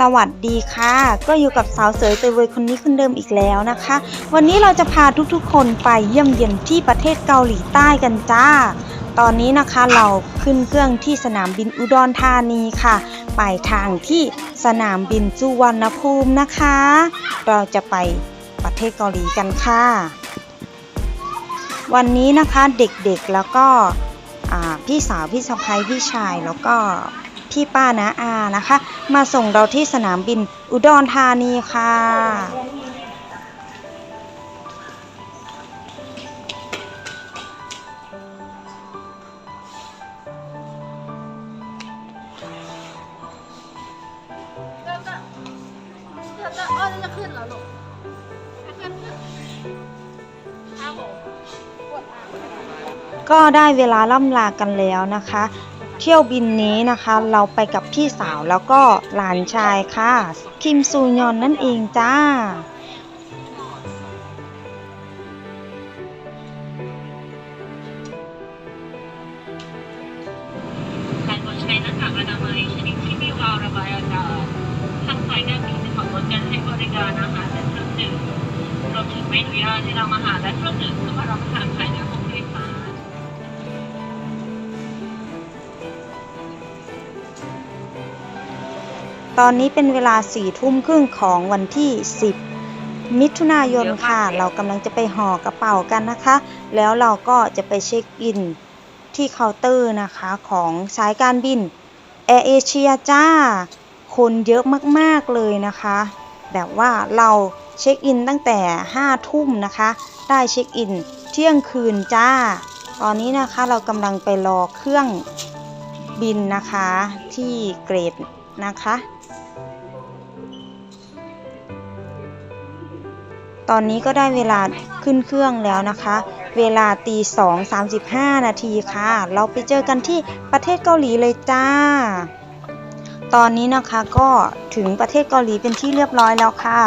สวัสดีค่ะ ก็อยู่กับสาวสวยเตยเวยคนนี้คนเดิมอีกแล้วนะคะ วันนี้เราจะพาทุกๆ คนไปเยี่ยมเยียนที่ประเทศเกาหลีใต้กันจ้า ตอนนี้นะคะเราขึ้นเครื่องที่สนามบินอุดรธานีค่ะ ไปทางที่สนามบินสุวรรณภูมินะคะ เราจะไปประเทศเกาหลีกันค่ะ วันนี้นะคะเด็กๆแล้วก็พี่สาวพี่สะพ้ยพี่ชายแล้วก็ พี่ป้านาอานะคะ มาส่งเราที่สนามบินอุดรธานีค่ะแล้วก็แล้วก็อ้อแล้วจะขึ้นเหรอลูกถ้าขึ้นขึ้นครับผมกดอ่านก็ได้ก็ได้เวลาล่ำลากันแล้วนะคะ เที่ยวบินนี้นะคะ เราไปกับพี่สาวแล้วก็หลานชายค่ะ คิมซูยอนนั่นเองจ้า การงดใช้หน้ากากอนามัยชนิดที่มีวาล์วระบายอากาศทางสายการบินของงดการให้บริการอาหารและเครื่องดื่มรวมถึงไม่อนุญาตให้นำอาหารและเครื่องดื่มเข้ามารับประทานภายใน ตอนนี้เป็นเวลาสี่ทุ่มครึ่งของวันที่ 10 มิถุนายนค่ะ เรากำลังจะไปห่อกระเป๋ากันนะคะ แล้วเราก็จะไปเช็คอินที่เคาน์เตอร์นะคะของสายการบินแอร์เอเชียจ้า คนเยอะมากๆเลยนะคะ แบบว่าเราเช็คอินตั้งแต่5ทุ่มนะคะ ได้เช็คอินเที่ยงคืนจ้า ตอนนี้นะคะเรากำลังไปรอเครื่องบินนะคะที่เกรดนะคะ ตอนนี้ก็ได้เวลาขึ้นเครื่องแล้วนะคะ เวลาตีสองสามสิบห้านาทีค่ะ เราไปเจอกันที่ประเทศเกาหลีเลยจ้า ตอนนี้นะคะก็ถึงประเทศเกาหลีเป็นที่เรียบร้อยแล้วค่ะ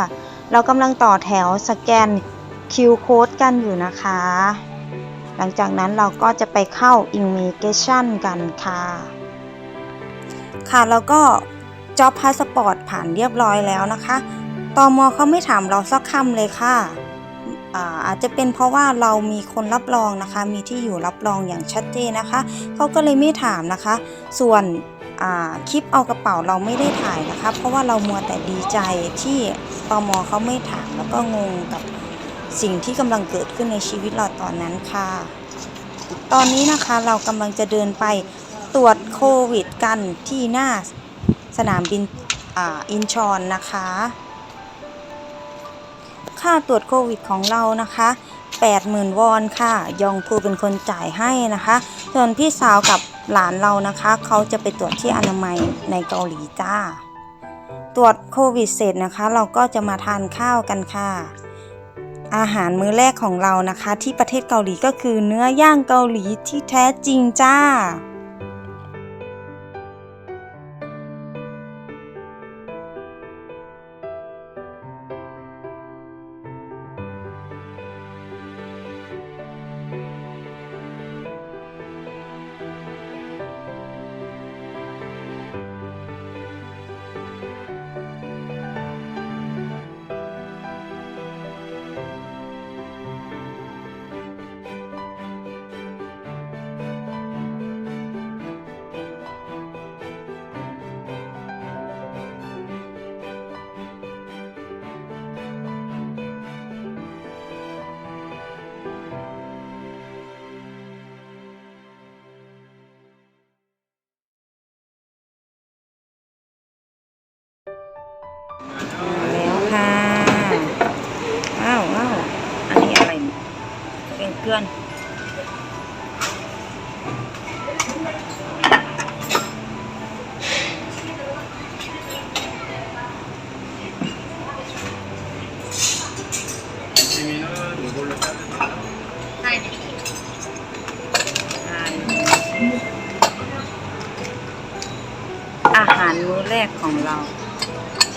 เรากำลังต่อแถวสแกนคิวโค้ดกันอยู่นะคะ หลังจากนั้นเราก็จะไปเข้า Immigration กันค่ะ ค่ะแล้วก็จอบพาสปอร์ตผ่านเรียบร้อยแล้วนะคะ ตอมอเขาไม่ถามเราสักคำเลยค่ะอาอาจจะเป็นเพราะว่าเรามีคนรับรองนะคะ มีที่อยู่รับรองอย่างชัดเจนนะคะ เขาก็เลยไม่ถามนะคะ ส่วนคลิปเอากระเป๋าเราไม่ได้ถ่ายนะคะ เพราะว่าเรามัวแต่ดีใจที่ตอมอเขาไม่ถามแล้วก็งงกับสิ่งที่กำลังเกิดขึ้นในชีวิตเราตอนนั้นค่ะ ตอนนี้นะคะเรากำลังจะเดินไปตรวจโควิดกันที่หน้าสนามบินออินชอนนะคะ ค่าตรวจโควิดของเรานะคะ80,000 วอนค่ะ ยองพูเป็นคนจ่ายให้นะคะ ส่วนพี่สาวกับหลานเรานะคะ เขาจะไปตรวจที่อนามัยในเกาหลีจ้า ตรวจโควิดเสร็จนะคะ เราก็จะมาทานข้าวกันค่ะ อาหารมื้อแรกของเรานะคะ ที่ประเทศเกาหลีก็คือเนื้อย่างเกาหลีที่แท้จริงจ้า แล้วค่ะอ้าวอ้าวอันนี้อะไรเป็นเกลือนอาหารมื้อแรกของเรา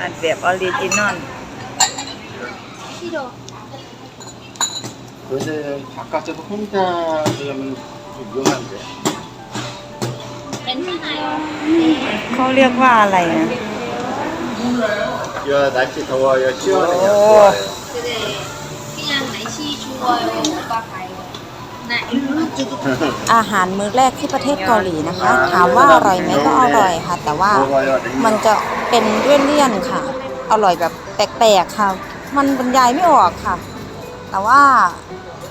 ว 아, แบบออริจินอล 싫어. 근데 바깥에서 혼자 그러면 좀 위험한데. 괜찮아요. เขาเรียกว่าอะไรนะ 야 날씨 더워요 시원해요. 오. 좋아요. 그래. 그냥 날씨 좋아요. 오빠 가요. อาหารมื้อแรกที่ประเทศเกาหลีนะคะ ถามว่าอร่อยไหมก็อร่อยค่ะ แต่ว่ามันจะเป็นเลี่ยนๆค่ะ อร่อยแบบแปลกๆค่ะ มันบรรยายไม่ออกค่ะ แต่ว่า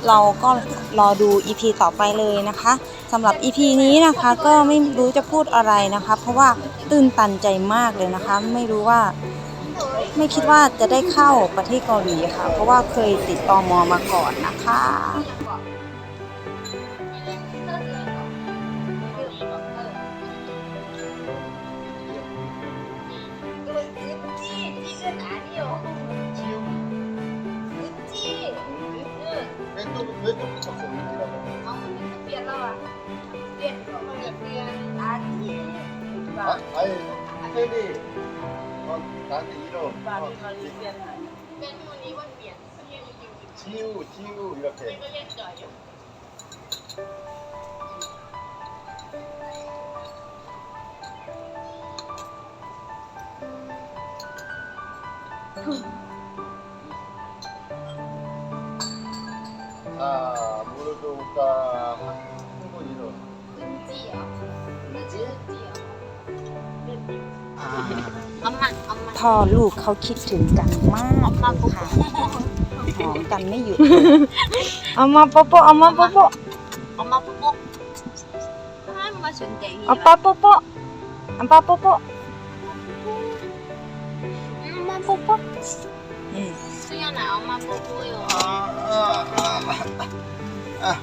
เราก็รอดู EP ต่อไปเลยนะคะสำหรับ EP นี้นะคะก็ไม่รู้จะพูดอะไรนะคะ เพราะว่าตื่นตันใจมากเลยนะคะ ไม่รู้ว่า ไม่คิดว่าจะได้เข้าประเทศเกาหลีค่ะ เพราะว่าเคยติดตอมอมาก่อนนะคะ 왼쪽 왼쪽 붙였어 왼쪽이라고. 아, 또 삐알라와. 삐, 삐, 아니. 아 아니 혜리 어 나한테 이러. 어, 뺀문이 원 삐. 지우 지우 이렇게. 자 무릎 좋을까 한번 이러. 은지요. 은지, 은지요. 엄마, 엄마. พ่อลูกเขาคิดถึงกันมากเลยค่ะหอมกันไม่หยุด เอามาโปโปเอามาโปโป 엄마 뽀뽀. 하나만 준대. เอาปาโปโปเอาปาโปโป 엄마 뽀뽀. อืม 수연아, 엄마 뽀뽀요. 아, 아, 아,